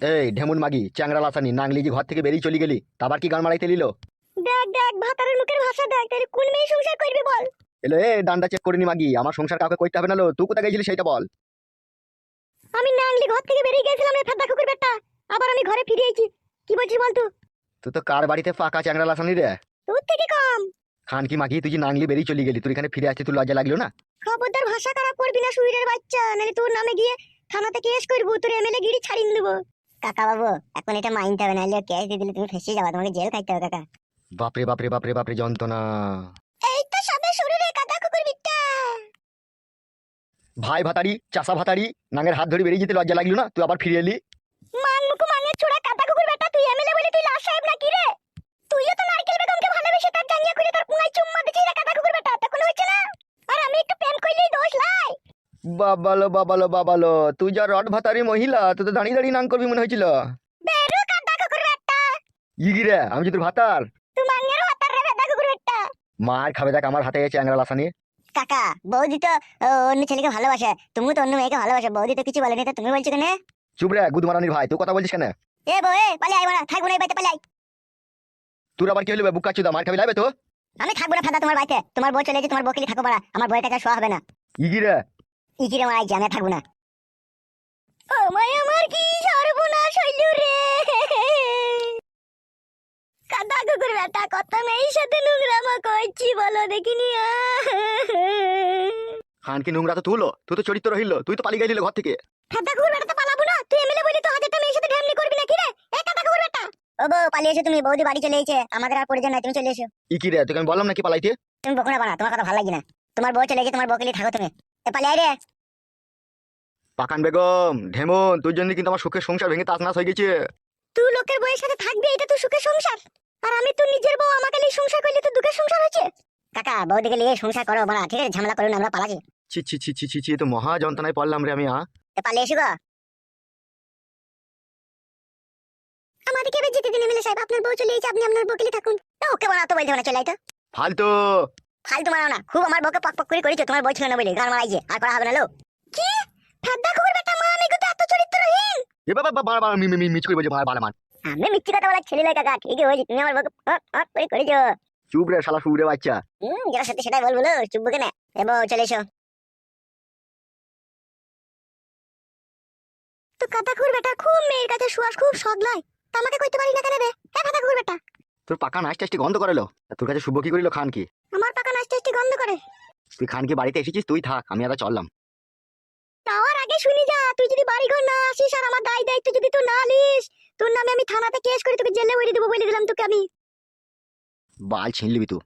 এই ঢেমুন মাগি চ্যাংরা লাসানি নাংলি যে ঘর থেকে বেরিয়ে চলে গেলি? তাবার কি গান মারাইতে লিলো দেখ দেখ ভাতারের মুখের ভাষা দেখ তাই কোন মেয়ে সংসার করবি বল? এলো এ ডান্ডা চেক করিনি মাগি আমার সংসার কাউকে করতে হবে না লো তুই কোথায় গেছিলি সেটা বল। আমি নাংলি ঘর থেকে বেরিয়ে গেছিলাম রে ফেদা কুকুর বেটা আবার আমি ঘরে ফিরে আইছি। কি বলছিস বল তুই তুই তো কার বাড়িতে ফাঁকা চ্যাংরা লাসানি রে? তোর থেকে কম। খান কি মাগি তুই যে নাংলি বেরিয়ে চলে গেলি তুই এখানে ফিরে আসতে তুই লজ্জা লাগল না? খবরদার ভাষা খারাপ করবি না সুইরের বাচ্চা নাহলে তোর নামে গিয়ে থানাতে কেস করব তোর এমএলএ গিরি ছাড়িয়ে দেবো কাকা বাবু এখন এটা মাইনতে হবে নাহলে ক্যাশ দিয়ে দিলে তুমি ফেসে যাবে তোমাকে জেল খাইতে হবে কাকা। বাপরে বাপরে বাপরে বাপরে যন্ত্রণা। এই তো সবে শুরু রে কাকা কুকুর বিট্টা ভাই ভাতারি চাষা ভাতারি নাঙ্গের হাত ধরে বেরিয়ে যেতে লজ্জা লাগল না? তুই আবার ফিরে এলি? মান মুকু মানের ছোড়া কাকা কুকুর বেটা তুই এমএলএ বলে তুই লাশ সাহেব নাকি রে তুইও তো নারকেল বেগমকে ভালোবেসে তার জাঙ্গিয়া করে তার পুঙ্গাই চুম্মা দিছিস রে কাকা কুকুর বেটা তখন হয়েছে না আর আমি একটু প্রেম করলেই দোষ লাই বাবালো বাবালো বাবালো। তুই যা রড ভাতারি মহিলা তুই তো দাঁড়িয়ে দাঁড়িয়ে নাং করবি মনে হয়েছিল? বেরো কাকা কুকুর বেটা ইগি রে আমি যে তোর ভাতার? মার খাবে দেখ আমার হাতে চ্যাংরা লাসানি। কাকা বৌদি তো অন্য ছেলেকে ভালোবাসে। তুমি তো অন্য মেয়েকে ভালোবাসে বৌদি তো কিছু বলেনি তো তুমি বলছো কেন? চুপ রে গুদ মারানির ভাই তুই কথা বলছিস কেন? এ বউ এ পালে আইবা না থাকব না এই বাড়িতে পালে আই তোর আবার কি হলো বুকা চুদা মার খাবি লাগবে তো? আমি থাকব না ফাদা তোমার বাড়িতে তোমার বউ চলে যে তোমার বউকে থাকো পারা আমার বউয়ের টাকা শোয়া হবে না। ইগি রে? ইকিরে থাকব না। ও মাই আমার কি সর্বনাশ হইল রে? কাদা কুকুর বেটা কত মেয়ের সাথে নোংরামা করছি বলো দেখিনি? কি নোংরা তো তুলো? তুই তো চরিত্র রহিল তুই তো পালিয়ে গেলি ঘর থেকে। কাদা কুকুর বেটা তো পালাবো না? তুই এমএলএ বলি তো হাজারটা মেয়ের সাথে ঢ্যামনি করবি নাকি রে? এ কাদা কুকুর বেটা। ও বউ পালিয়ে এসো তুমি বৌদি বাড়ি চলে এসেছে। আমাদের আর প্রয়োজন নাই তুমি চলে এসো। ইকি রে তোকে আমি বললাম নাকি পালাইতে? তুমি বকো না বানা তোমার কথা ভালো লাগে না। তোমার বউ চলে গেছে তোমার বউকে থাকো তুমি। এ পালিয়ে আয় রে পাকান বেগম ঢেমন তোর জন্য কিন্তু আমার সুখের সংসার ভেঙে তাস নাস হয়ে গেছে। তুই লোকের বউয়ের সাথে থাকবি এটা তুই সুখের সংসার। আর আমি তুই নিজের বউ আমাকে নিয়ে সংসার করলে তো দুঃখের সংসার হচ্ছে? কাকা বউদিকে নিয়ে সংসার করো ঠিক আছে? ঝামেলা আমরা পালাছি ছি ছি ছি ছি ছি ছি তো মহা যন্ত্রণায় পড়লাম রে আমি আ। এ এসো গো। আমাদেরকে এবার যেতে দিন সাহেব আপনার বউ চলে আপনি আপনার বউকে থাকুন। ওকে তো বলতে না চলে আয় তো। ফালতু। ফালতু মারাও না। খুব আমার বউকে পক পক করে করেছ তোমার বউ ছিল না বলে। গান মারাইছে আর করা হবে না লো। কি? ঠাড্ডা খবর বেটা মা আমি তো এত চরিত্রহীন। এ বাবা বাবা বাবা মি মি মিচ করে বলছে ভাই বালা মান আমি মিথ্যে কথা বলা ছেলে লাগে কাকা ঠিকই হয়েছে তুমি আমার বউকে পক পক করে করেছ। চুপ রে শালা শুয়ে বাচ্চা। হুম যেটা সত্যি সেটাই বলব লো চুপ কেন এবার চলে এসো। তো কাটা খুর বেটা খুব মেয়ের কাছে শুয়াস খুব সদ লয় তা আমাকে কইতে পারি না কেন রে? হ্যাঁ কাটা খুর বেটা? তোর পাকা নাচ টাচটি গন্ধ করালো তোর কাছে শুভ কি করিল খান কি? আমার গন্ধ করে। তুই খান কি বাড়িতে এসেছিস তুই থাক আমি আবার চললাম। তাওয়ার আগে শুনি যা তুই যদি বাড়ি ঘর না আসিস আর আমার দায় দায়িত্ব যদি তুই না নিস তোর নামে আমি থানাতে কেস করে তোকে জেলে উড়িয়ে দেবো বলে দিলাম তোকে আমি। বাল ছিনলিবি তুই।